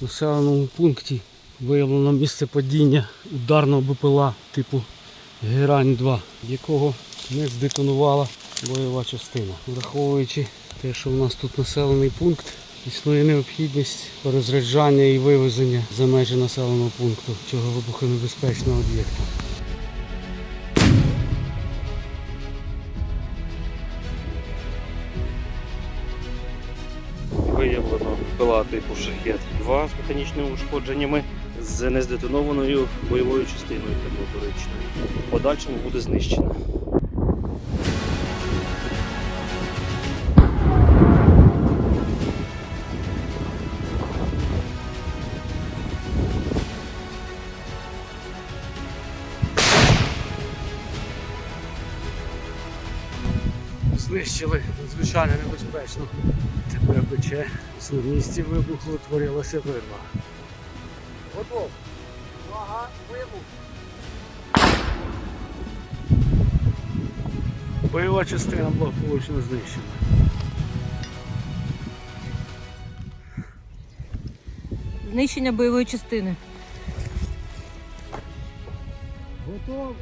В населеному пункті виявлено місце падіння ударного БПЛА типу Герань-2, якого не здетонувала бойова частина. Враховуючи те, що у нас тут населений пункт, існує необхідність розряджання і вивезення за межі населеного пункту цього вибухонебезпечного об'єкта. Виявлено пила типу Шахет-2 з механічними ушкодженнями з нездетонованою бойовою частиною термоторичною. В подальшому буде знищена. Знищили надзвичайно небезпечно. Тепер пече. На місці вибуху утворилася вирва. Готов. Увага, вибух. Бойова частина була благополучно знищена. Знищення бойової частини. Готов.